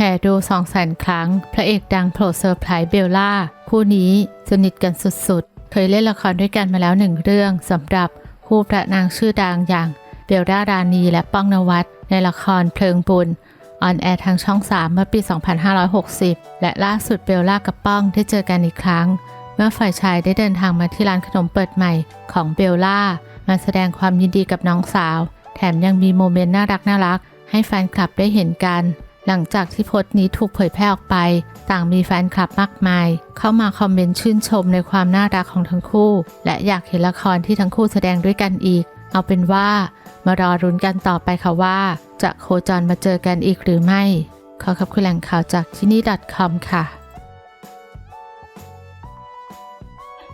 แห่ดูสองแสนครั้ง พระเอกดังโผล่เซอร์ไพรส์เบลล่า คู่นี้สนิทกันสุดๆ เคยเล่นละครด้วยกันมาแล้วหนึ่งเรื่องสำหรับคู่พระนางชื่อดังอย่างเบลล่ารานีและป้องนวัดในละครเพลิงบุญออนแอร์ทางช่อง 3 เมื่อปี 2560 และล่าสุดเบลล่ากับป้องได้เจอกันอีกครั้ง เมื่อฝ่ายชายได้เดินทางมาที่ร้านขนมเปิดใหม่ของเบลล่ามาแสดงความยินดีกับน้องสาว แถมยังมีโมเมนต์น่ารักน่ารักให้แฟนคลับได้เห็นกัน หลังจากที่โพสต์นี้ถูกเผยแพร่ออกไป ต่างมีแฟนคลับมากมาย เข้ามาคอมเมนต์ชื่นชมในความน่ารักของทั้งคู่ และอยากเห็นละครที่ทั้งคู่แสดงด้วยกันอีก เอาเป็นว่ามารอรุ้นกันต่อไปค่ะว่า จะโคจรมาเจอกันอีกหรือไม่ ขอขอบคุณแหล่งข่าวจากที่นี่ .com ค่ะ